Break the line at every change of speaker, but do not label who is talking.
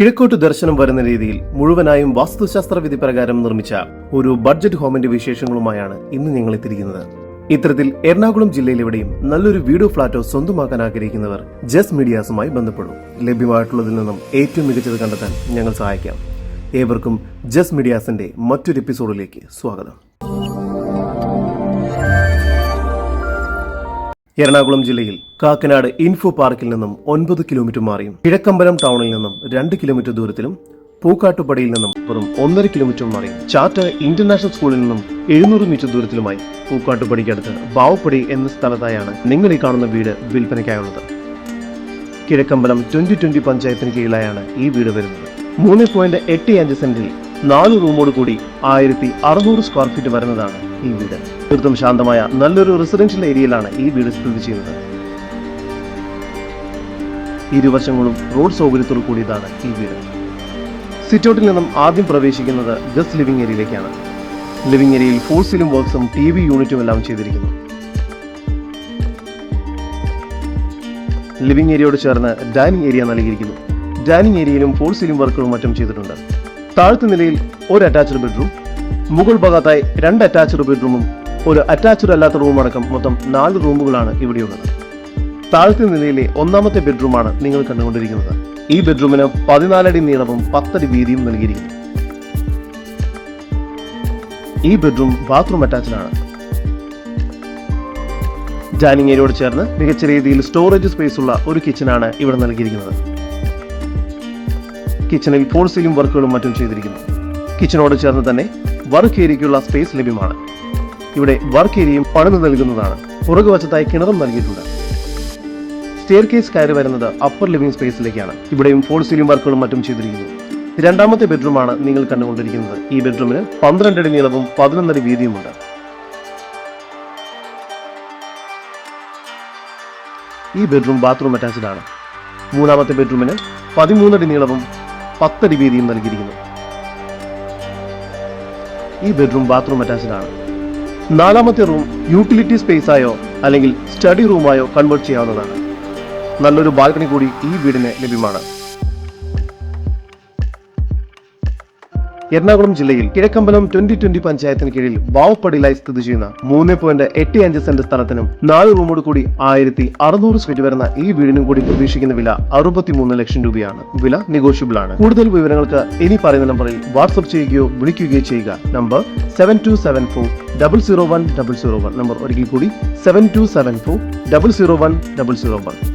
കിഴക്കോട്ട് ദർശനം വരുന്ന രീതിയിൽ മുഴുവനായും വാസ്തുശാസ്ത്ര വിധി പ്രകാരം നിർമ്മിച്ച ഒരു ബഡ്ജറ്റ് ഹോമിന്റെ വിശേഷങ്ങളുമായാണ് ഇന്ന് ഞങ്ങൾ എത്തിയിരിക്കുന്നത്. ഇത്തരത്തിൽ എറണാകുളം ജില്ലയിലെവിടെയും നല്ലൊരു വീടോ ഫ്ലാറ്റോ സ്വന്തമാക്കാൻ ആഗ്രഹിക്കുന്നവർ ജസ് മീഡിയാസുമായി ബന്ധപ്പെടും. ലഭ്യമായിട്ടുള്ളതിൽ നിന്നും ഏറ്റവും മികച്ചത് കണ്ടെത്താൻ ഞങ്ങൾ സഹായിക്കാം. ഏവർക്കും ജസ് മീഡിയാസിന്റെ മറ്റൊരു എപ്പിസോഡിലേക്ക് സ്വാഗതം. എറണാകുളം ജില്ലയിൽ കാക്കനാട് ഇൻഫോ പാർക്കിൽ നിന്നും ഒൻപത് കിലോമീറ്റർ മാറിയും. കിഴക്കമ്പലം ടൗണിൽ നിന്നും രണ്ട് കിലോമീറ്റർ ദൂരത്തിലും പൂക്കാട്ടുപടിയിൽ നിന്നും വെറും ഒന്നര കിലോമീറ്റർ മാറിയും. ചാറ്റ ഇന്റർനാഷണൽ സ്കൂളിൽ നിന്നും എഴുന്നൂറ് മീറ്റർ ദൂരത്തിലുമായി പൂക്കാട്ടുപടിക്കടുത്ത് ബാവപ്പടി എന്ന സ്ഥലത്തായാണ് നിങ്ങൾ ഈ കാണുന്ന വീട് വിൽപ്പനയ്ക്കായുള്ളത്. കിഴക്കമ്പലം ട്വന്റി ട്വന്റി പഞ്ചായത്തിന് കീഴിലായാണ് ഈ വീട് വരുന്നത്. മൂന്ന് പോയിന്റ് എട്ട് അഞ്ച് സെന്റിൽ നാല് റൂമോട് കൂടി ആയിരത്തി അറുന്നൂറ് സ്ക്വയർ ഫീറ്റ് വരുന്നതാണ് ഈ വീട്. തീർത്തും ശാന്തമായ നല്ലൊരു റെസിഡൻഷ്യൽ ഏരിയയിലാണ് ഈ വീട് സ്ഥിതി ചെയ്യുന്നത്. ഇരുവശങ്ങളും റോഡ് സൗകര്യത്തോടു കൂടിയതാണ് ഈ വീട്. സിറ്റൗട്ടിൽ നിന്നും ആദ്യം പ്രവേശിക്കുന്നത് ഗസ്റ്റ് ലിവിംഗ് ഏരിയയിലേക്കാണ് ലിവിംഗ് ഏരിയയിൽ ഫോൾ സീലിംഗ് വർക്ക്സും ടി വി യൂണിറ്റും എല്ലാം ചെയ്തിരിക്കുന്നു. ലിവിംഗ് ഏരിയയോട് ചേർന്ന് ഡൈനിങ് ഏരിയ നൽകിയിരിക്കുന്നു. ഡൈനിങ് ഏരിയയിലും ഫോൾ സീലിംഗ് വർക്കുകളും മറ്റും ചെയ്തിട്ടുണ്ട്. താഴത്തെ നിലയിൽ ഒരു അറ്റാച്ച്ഡ് ബെഡ്റൂം മുകൾ ഭാഗത്തായി രണ്ട് അറ്റാച്ച്ഡ് ബെഡ്റൂമും ഒരു അറ്റാച്ച്ഡ് അല്ലാത്ത റൂം അടക്കം മൊത്തം നാല് റൂമുകളാണ് ഇവിടെയുള്ളത്. താഴത്തെ നിലയിലെ ഒന്നാമത്തെ ബെഡ്റൂമാണ് നിങ്ങൾ കണ്ടുകൊണ്ടിരിക്കുന്നത്. ഈ ബെഡ്റൂമിന് പതിനാലടി നീളവും പത്തടി വീതിയും നൽകിയിരിക്കുന്നു. ഈ ബെഡ്റൂം ബാത്റൂം അറ്റാച്ച്ഡ് ആണ്. ഡൈനിങ് ഏരിയയോട് ചേർന്ന് മികച്ച രീതിയിൽ സ്റ്റോറേജ് സ്പേസ് ഉള്ള ഒരു കിച്ചണാണ് ഇവിടെ നൽകിയിരിക്കുന്നത്. കിച്ചണിൽ ഫോൾ വർക്കുകളും മറ്റും ചെയ്തിരിക്കുന്നു. കിച്ചണോട് ചേർന്ന് തന്നെ വർക്ക് ഏരിയയ്ക്കുള്ള സ്പേസ് ലഭ്യമാണ്. ഇവിടെ വർക്ക് ഏരിയയും പണിത് നൽകുന്നതാണ്. പുറകുവശത്തായി കിണറും നൽകിയിട്ടുണ്ട്. സ്റ്റെയർ കേസ് കയറി വരുന്നത് അപ്പർ ലിവിംഗ് സ്പേസിലേക്കാണ് ഇവിടെയും ഫോൾ സീലിംഗ് വർക്കുകളും മറ്റും ചെയ്തിരിക്കുന്നു. രണ്ടാമത്തെ ബെഡ്റൂമാണ് നിങ്ങൾ കണ്ടുകൊണ്ടിരിക്കുന്നത്. ഈ ബെഡ്റൂമിന് പന്ത്രണ്ട് അടി നീളവും പതിനൊന്നടി വീതിയുമുണ്ട്. ഈ ബെഡ്റൂം ബാത്റൂം അറ്റാച്ച്ഡ് ആണ്. മൂന്നാമത്തെ ബെഡ്റൂമിന് പതിമൂന്നടി നീളവും പത്തടി വീതിയും നൽകിയിരിക്കുന്നു. ഈ ബെഡ്റൂം ബാത്റൂം അറ്റാച്ച്ഡ് ആണ് നാലാമത്തെ റൂം യൂട്ടിലിറ്റി സ്പേസ് ആയോ അല്ലെങ്കിൽ സ്റ്റഡി റൂമായോ കൺവേർട്ട് ചെയ്യാവുന്നതാണ്. നല്ലൊരു ബാൽക്കണി കൂടി ഈ വീടിന് ലഭ്യമാണ്. എറണാകുളം ജില്ലയിൽ കിഴക്കമ്പലം ട്വന്റി ട്വന്റി പഞ്ചായത്തിന് കീഴിൽ വാവപ്പടിയിലായി സ്ഥിതി ചെയ്യുന്ന മൂന്ന് പോയിന്റ് എട്ട് അഞ്ച് സെന്റ് സ്ഥലത്തിനും നാല് റൂമോട് കൂടി ആയിരത്തി അറുന്നൂറ് സ്ക്വയർ വരുന്ന ഈ വീടിനും കൂടി പ്രതീക്ഷിക്കുന്ന വില അറുപത്തിമൂന്ന് ലക്ഷം രൂപയാണ്. വില നെഗോഷ്യബിൾ ആണ്. കൂടുതൽ വിവരങ്ങൾക്ക് ഇനി പറയുന്ന നമ്പറിൽ വാട്സ്ആപ്പ് ചെയ്യുകയോ വിളിക്കുകയോ ചെയ്യുക. Number seven two seven four double zero one double zero one number ഒരിക്കൽ കൂടി seven two seven four double zero one double zero one